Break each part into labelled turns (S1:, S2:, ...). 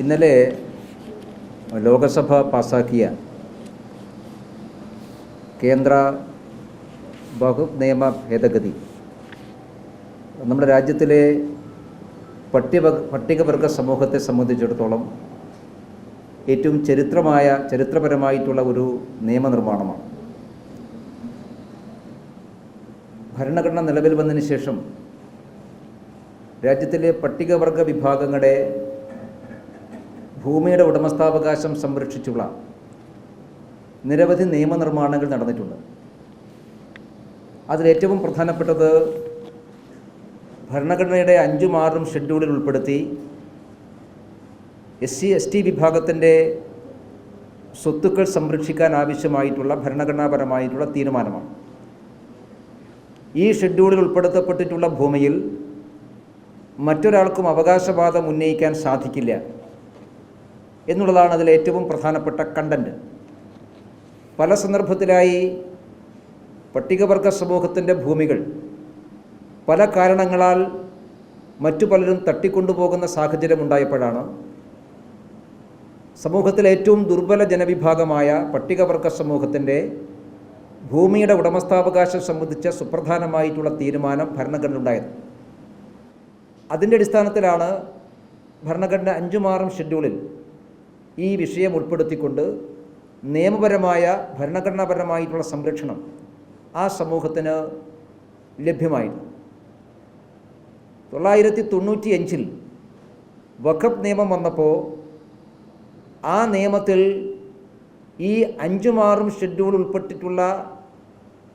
S1: ഇന്നലെ ലോകസഭ പാസാക്കിയ കേന്ദ്ര ബഹു നിയമ ഭേദഗതി. നമ്മുടെ രാജ്യത്തിലെ പട്ടിക പട്ടികവർഗ സമൂഹത്തെ സംബന്ധിച്ചിടത്തോളം ഏറ്റവും ചരിത്രമായ ചരിത്രപരമായിട്ടുള്ള ഒരു നിയമനിർമ്മാണമാണ്. ഭരണഘടന നിലവിൽ വന്നതിന് ശേഷം രാജ്യത്തിലെ പട്ടികവർഗ വിഭാഗങ്ങളുടെ ഭൂമിയുടെ ഉടമസ്ഥാവകാശം സംരക്ഷിച്ചുള്ള നിരവധി നിയമനിർമ്മാണങ്ങൾ നടന്നിട്ടുണ്ട്. അതിലേറ്റവും പ്രധാനപ്പെട്ടത് ഭരണഘടനയുടെ അഞ്ചും ആറും ഷെഡ്യൂളിൽ ഉൾപ്പെടുത്തി എസ് സി എസ് ടി വിഭാഗത്തിന്റെ സ്വത്തുക്കൾ സംരക്ഷിക്കാൻ ആവശ്യമായിട്ടുള്ള ഭരണഘടനാപരമായിട്ടുള്ള തീരുമാനമാണ്. ഈ ഷെഡ്യൂളിൽ ഉൾപ്പെടുത്തപ്പെട്ടിട്ടുള്ള ഭൂമിയിൽ മറ്റൊരാൾക്കും അവകാശവാദം ഉന്നയിക്കാൻ സാധിക്കില്ല. എന്നുള്ളതാണ് അതിൽ ഏറ്റവും പ്രധാനപ്പെട്ട കണ്ടന്റ് പല സന്ദർഭത്തിലായി പട്ടികവർഗ സമൂഹത്തിന്റെ ഭൂമികൾ പല കാരണങ്ങളാൽ മറ്റു പലരും തട്ടിക്കൊണ്ടുപോകുന്ന സാഹചര്യമുണ്ടായപ്പോഴാണ് സമൂഹത്തിലെ ഏറ്റവും ദുർബല ജനവിഭാഗമായ പട്ടികവർഗ സമൂഹത്തിന്റെ ഭൂമിയുടെ ഉടമസ്ഥാവകാശം സംബന്ധിച്ച സുപ്രധാനമായിട്ടുള്ള തീരുമാനം ഭരണഘടന ഉണ്ടായത്. അതിന്റെ അടിസ്ഥാനത്തിലാണ് ഭരണഘടന അഞ്ചും ആറും ഷെഡ്യൂളിൽ ഈ വിഷയം ഉൾപ്പെടുത്തിക്കൊണ്ട് നിയമപരമായ ഭരണഘടനാപരമായിട്ടുള്ള സംരക്ഷണം ആ സമൂഹത്തിന് ലഭ്യമായിരുന്നു. തൊള്ളായിരത്തി തൊണ്ണൂറ്റി അഞ്ചിൽ വഖഫ് നിയമം വന്നപ്പോൾ ആ നിയമത്തിൽ ഈ അഞ്ചുമാറും ഷെഡ്യൂൾ ഉൾപ്പെട്ടിട്ടുള്ള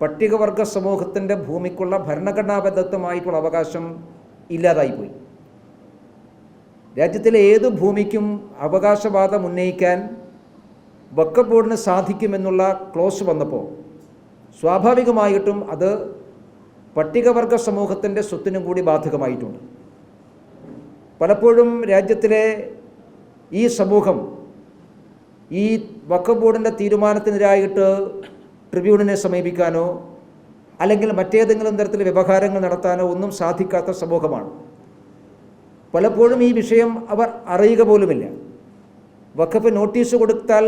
S1: പട്ടികവർഗ സമൂഹത്തിന്റെ ഭൂമിക്കുള്ള ഭരണഘടനാബദ്ധത്വമായിട്ടുള്ള അവകാശം ഇല്ലാതായിപ്പോയി. രാജ്യത്തിലെ ഏത് ഭൂമിക്കും അവകാശവാദം ഉന്നയിക്കാൻ വക്കഫ് ബോർഡിന് സാധിക്കുമെന്നുള്ള ക്ലോസ് വന്നപ്പോൾ സ്വാഭാവികമായിട്ടും അത് പട്ടികവർഗ സമൂഹത്തിന്റെ സ്വത്തിനും കൂടി ബാധകമായിട്ടുണ്ട്. പലപ്പോഴും രാജ്യത്തിലെ ഈ സമൂഹം ഈ വക്കഫ് ബോർഡിന്റെ തീരുമാനത്തിനെതിരായിട്ട് ട്രിബ്യൂണലിനെ സമീപിക്കാനോ അല്ലെങ്കിൽ മറ്റേതെങ്കിലും തരത്തിൽ വ്യവഹാരങ്ങൾ നടത്താനോ ഒന്നും സാധിക്കാത്ത സമൂഹമാണ്. പലപ്പോഴും ഈ വിഷയം അവർ അറിയുക പോലുമില്ല. വഖഫ് നോട്ടീസ് കൊടുത്താൽ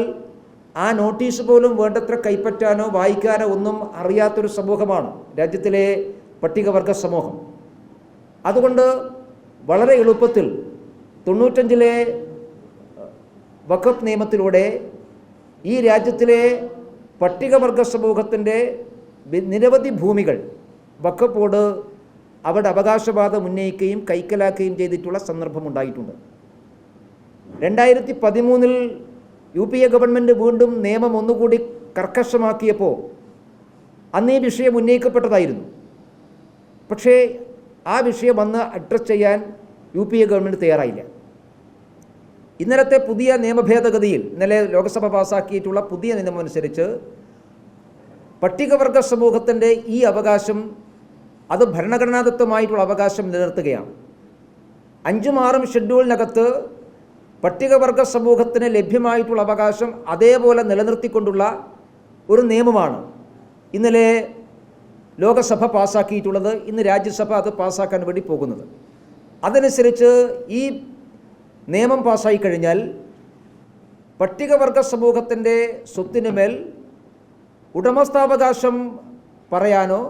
S1: ആ നോട്ടീസ് പോലും വേണ്ടത്ര കൈപ്പറ്റാനോ വായിക്കാനോ ഒന്നും അറിയാത്തൊരു സമൂഹമാണ് രാജ്യത്തിലെ പട്ടികവർഗ സമൂഹം. അതുകൊണ്ട് വളരെ എളുപ്പത്തിൽ തൊണ്ണൂറ്റഞ്ചിലെ വഖഫ് നിയമത്തിലൂടെ ഈ രാജ്യത്തിലെ പട്ടികവർഗ സമൂഹത്തിന്റെ നിരവധി ഭൂമികൾ വഖഫ് അവരുടെ അവകാശവാദം ഉന്നയിക്കുകയും കൈക്കലാക്കുകയും ചെയ്തിട്ടുള്ള സന്ദർഭമുണ്ടായിട്ടുണ്ട്. രണ്ടായിരത്തി പതിമൂന്നിൽ യു പി എ ഗവൺമെന്റ് വീണ്ടും നിയമം ഒന്നുകൂടി കർക്കശമാക്കിയപ്പോൾ അന്ന് ഈ വിഷയം ഉന്നയിക്കപ്പെട്ടതായിരുന്നു. പക്ഷേ ആ വിഷയം അന്ന് അഡ്രസ് ചെയ്യാൻ യു പി എ ഗവൺമെന്റ് തയ്യാറായില്ല. ഇന്നലത്തെ പുതിയ നിയമഭേദഗതിയിൽ ഇന്നലെ ലോക്സഭ പാസാക്കിയിട്ടുള്ള പുതിയ നിയമമനുസരിച്ച് പട്ടികവർഗ സമൂഹത്തിന്റെ ഈ അവകാശം അത് ഭരണഘടനാദത്തമായിട്ടുള്ള അവകാശം നിലനിർത്തുകയാണ്. അഞ്ചും ആറും ഷെഡ്യൂളിനകത്ത് പട്ടികവർഗ സമൂഹത്തിന് ലഭ്യമായിട്ടുള്ള അവകാശം അതേപോലെ നിലനിർത്തിക്കൊണ്ടുള്ള ഒരു നിയമമാണ് ഇന്നലെ ലോകസഭ പാസ്സാക്കിയിട്ടുള്ളത് ഇന്ന് രാജ്യസഭ അത് പാസ്സാക്കാൻ വേണ്ടി പോകുന്നത്. അതനുസരിച്ച് ഈ നിയമം പാസ്സായി കഴിഞ്ഞാൽ പട്ടികവർഗ സമൂഹത്തിന്റെ സ്വത്തിനുമേൽ ഉടമസ്ഥാവകാശം പറയാനോ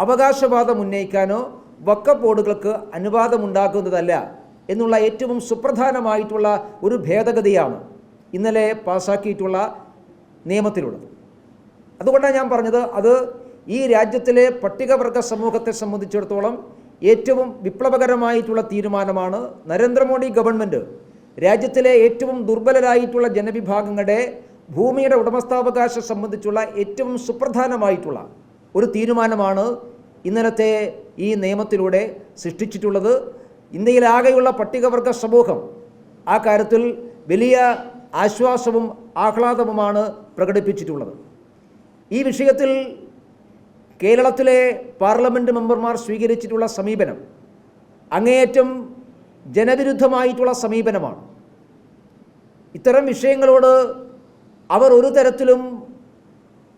S1: അവകാശവാദം ഉന്നയിക്കാനോ വക്കഫ് ബോർഡുകൾക്ക് അനുവാദമുണ്ടാക്കുന്നതല്ല എന്നുള്ള ഏറ്റവും സുപ്രധാനമായിട്ടുള്ള ഒരു ഭേദഗതിയാണ് ഇന്നലെ പാസാക്കിയിട്ടുള്ള നിയമത്തിലുള്ളത്. അതുകൊണ്ടാണ് ഞാൻ പറഞ്ഞത് അത് ഈ രാജ്യത്തിലെ പട്ടികവർഗ സമൂഹത്തെ സംബന്ധിച്ചിടത്തോളം ഏറ്റവും വിപ്ലവകരമായിട്ടുള്ള തീരുമാനമാണ് നരേന്ദ്രമോദി ഗവൺമെന്റ് രാജ്യത്തിലെ ഏറ്റവും ദുർബലരായിട്ടുള്ള ജനവിഭാഗങ്ങളുടെ ഭൂമിയുടെ ഉടമസ്ഥാവകാശം സംബന്ധിച്ചുള്ള ഏറ്റവും സുപ്രധാനമായിട്ടുള്ള ഒരു തീരുമാനമാണ് ഇന്നലത്തെ ഈ നിയമത്തിലൂടെ സൃഷ്ടിച്ചിട്ടുള്ളത്. ഇന്ത്യയിലാകെയുള്ള പട്ടികവർഗ സമൂഹം ആ കാര്യത്തിൽ വലിയ ആശ്വാസവും ആഹ്ലാദവുമാണ് പ്രകടിപ്പിച്ചിട്ടുള്ളത്. ഈ വിഷയത്തിൽ കേരളത്തിലെ പാർലമെന്റ് മെമ്പർമാർ സ്വീകരിച്ചിട്ടുള്ള സമീപനം അങ്ങേയറ്റം ജനവിരുദ്ധമായിട്ടുള്ള സമീപനമാണ്. ഇത്തരം വിഷയങ്ങളോട് അവർ ഒരു തരത്തിലും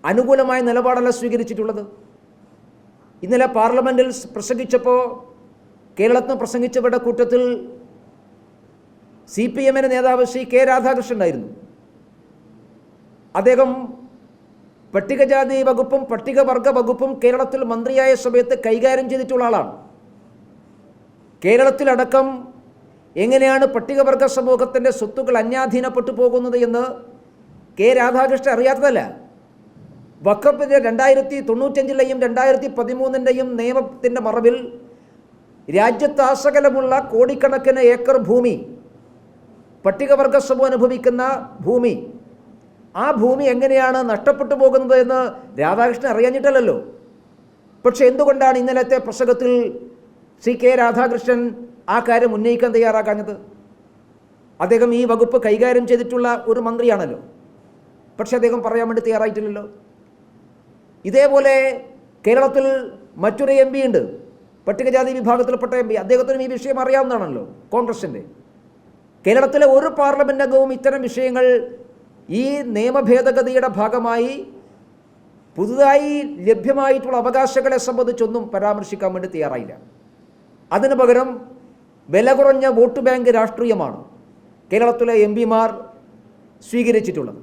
S1: അനുകൂലമായ നിലപാടല്ല സ്വീകരിച്ചിട്ടുള്ളത്. ഇന്നലെ പാർലമെന്റിൽ പ്രസംഗിച്ചപ്പോൾ കേരളത്തിന് പ്രസംഗിച്ചവരുടെ കൂട്ടത്തിൽ സി പി എമ്മിന്റെ നേതാവ് ശ്രീ കെ രാധാകൃഷ്ണനായിരുന്നു അദ്ദേഹം പട്ടികജാതി വകുപ്പും പട്ടികവർഗ വകുപ്പും കേരളത്തിൽ മന്ത്രിയായ സമയത്ത് കൈകാര്യം ചെയ്തിട്ടുള്ള ആളാണ്. കേരളത്തിലടക്കം എങ്ങനെയാണ് പട്ടികവർഗ സമൂഹത്തിന്റെ സ്വത്തുക്കൾ അന്യാധീനപ്പെട്ടു പോകുന്നത് എന്ന് കെ രാധാകൃഷ്ണൻ അറിയാത്തതല്ല. വക്കപ്പിന്റെ രണ്ടായിരത്തി തൊണ്ണൂറ്റഞ്ചിലെയും രണ്ടായിരത്തി പതിമൂന്നിന്റെയും നിയമത്തിന്റെ മറവിൽ രാജ്യത്താസകലമുള്ള കോടിക്കണക്കിന് ഏക്കർ ഭൂമി പട്ടികവർഗ സമൂഹം അനുഭവിക്കുന്ന ഭൂമി. ആ ഭൂമി എങ്ങനെയാണ് നഷ്ടപ്പെട്ടു പോകുന്നത് എന്ന് രാധാകൃഷ്ണൻ അറിയാഞ്ഞിട്ടല്ലല്ലോ. പക്ഷെ എന്തുകൊണ്ടാണ് ഇന്നലത്തെ പ്രസംഗത്തിൽ സി കെ രാധാകൃഷ്ണൻ ആ കാര്യം ഉന്നയിക്കാൻ തയ്യാറാക്കാഞ്ഞത് അദ്ദേഹം ഈ വകുപ്പ് കൈകാര്യം ചെയ്തിട്ടുള്ള ഒരു മന്ത്രിയാണല്ലോ. പക്ഷെ അദ്ദേഹം പറയാൻ വേണ്ടി തയ്യാറായിട്ടില്ലല്ലോ. ഇതേപോലെ കേരളത്തിൽ മറ്റൊരു എം ഉണ്ട്. പട്ടികജാതി വിഭാഗത്തിൽപ്പെട്ട എം പി അദ്ദേഹത്തിനും ഈ വിഷയം അറിയാവുന്നതാണല്ലോ കോൺഗ്രസിന്റെ കേരളത്തിലെ ഒരു പാർലമെന്റ് അംഗവും ഇത്തരം വിഷയങ്ങൾ ഈ നിയമഭേദഗതിയുടെ ഭാഗമായി പുതുതായി ലഭ്യമായിട്ടുള്ള അവകാശങ്ങളെ സംബന്ധിച്ചൊന്നും പരാമർശിക്കാൻ വേണ്ടി തയ്യാറായില്ല. അതിനു പകരം വില കുറഞ്ഞ വോട്ട് ബാങ്ക് രാഷ്ട്രീയമാണ് കേരളത്തിലെ എം പിമാർ സ്വീകരിച്ചിട്ടുള്ളത്.